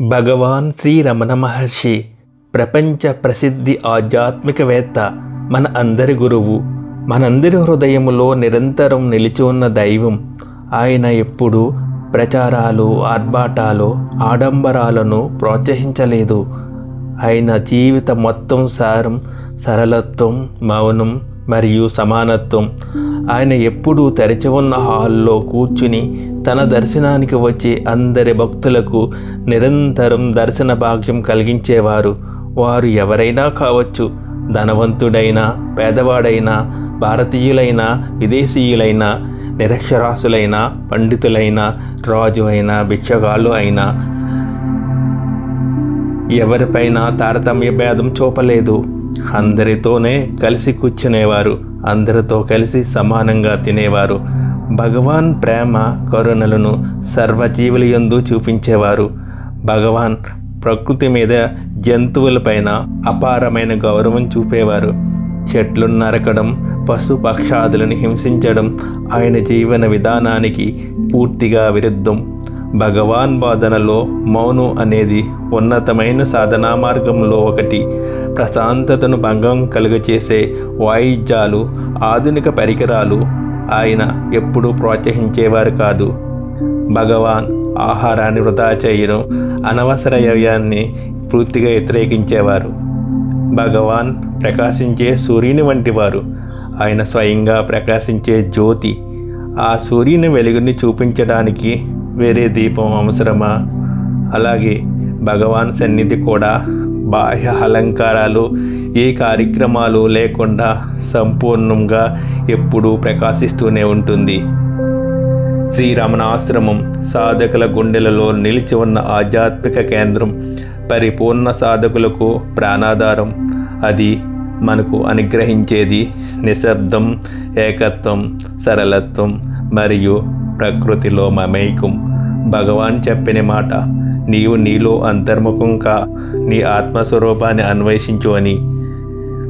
భగవాన్ శ్రీ రమణ మహర్షి ప్రపంచ ప్రసిద్ధి ఆధ్యాత్మికవేత్త మన అందరి గురువు. మనందరి హృదయములో నిరంతరం నిలిచి ఉన్న దైవం. ఆయన ఎప్పుడూ ప్రచారాలు ఆర్భాటాలు ఆడంబరాలను ప్రోత్సహించలేదు. ఆయన జీవిత మొత్తం సారం సరళత్వం మౌనం మరియు సమానత్వం. ఆయన ఎప్పుడూ తెరిచి ఉన్న హాల్లో కూర్చుని తన దర్శనానికి వచ్చే అందరి భక్తులకు నిరంతరం దర్శన భాగ్యం కలిగించేవారు. వారు ఎవరైనా కావచ్చు ధనవంతుడైనా పేదవాడైనా భారతీయులైనా విదేశీయులైనా నిరక్షరాస్యులైనా పండితులైనా రాజు అయినా భిక్షగాళ్ళు అయినా. ఎవరిపైన తారతమ్య భేదం చూపలేదు. అందరితోనే కలిసి కూర్చునేవారు. అందరితో కలిసి సమానంగా తినేవారు. భగవాన్ ప్రేమ కరుణలను సర్వజీవుల యందు చూపించేవారు. భగవాన్ ప్రకృతి మీద జంతువులపైన అపారమైన గౌరవం చూపేవారు. చెట్లు నరకడం పశు పక్షాదులను హింసించడం ఆయన జీవన విధానానికి పూర్తిగా విరుద్ధం. భగవాన్ బోధనలో మౌనం అనేది ఉన్నతమైన సాధనా మార్గంలో ఒకటి. ప్రశాంతతను భంగం కలుగచేసే వాయిద్యాలు ఆధునిక పరికరాలు ఆయన ఎప్పుడూ ప్రోత్సహించేవారు కాదు. భగవాన్ ఆహారాన్ని వృధా చేయడం అనవసర వ్యయాన్ని పూర్తిగా వ్యతిరేకించేవారు. భగవాన్ ప్రకాశించే సూర్యుని వంటివారు. ఆయన స్వయంగా ప్రకాశించే జ్యోతి. ఆ సూర్యుని వెలుగుని చూపించడానికి వేరే దీపం అవసరమా? అలాగే భగవాన్ సన్నిధి కూడా బాహ్య అలంకారాలు ఏ కార్యక్రమాలు లేకుండా సంపూర్ణంగా ఎప్పుడూ ప్రకాశిస్తూనే ఉంటుంది. శ్రీరమణాశ్రమం సాధకుల గుండెలలో నిలిచి ఉన్న ఆధ్యాత్మిక కేంద్రం పరిపూర్ణ సాధకులకు ప్రాణాధారం. అది మనకు అనుగ్రహించేది నిశ్శబ్దం ఏకత్వం సరళత్వం మరియు ప్రకృతిలో మమైకం భగవాన్ చెప్పిన మాట నీవు నీలో అంతర్ముఖంగా నీ ఆత్మస్వరూపాన్ని అన్వేషించు అని.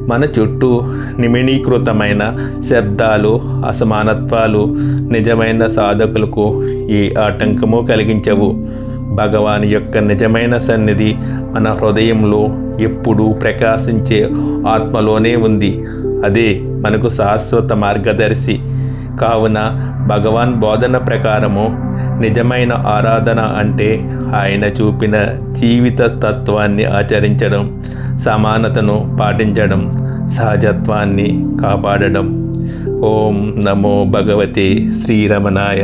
మన చుట్టూ నిమిణీకృతమైన శబ్దాలు అసమానత్వాలు నిజమైన సాధకులకు ఈ ఆటంకము కలిగించవు. భగవాన్ యొక్క నిజమైన సన్నిధి మన హృదయంలో ఎప్పుడూ ప్రకాశించే ఆత్మలోనే ఉంది. అదే మనకు శాశ్వత మార్గదర్శి. కావున భగవాన్ బోధన ప్రకారము నిజమైన ఆరాధన అంటే ఆయన చూపిన జీవిత తత్వాన్ని ఆచరించడం సమానతను పాటించడం సహజత్వాన్ని కాపాడడం. ఓం నమో భగవతే శ్రీరమణాయ.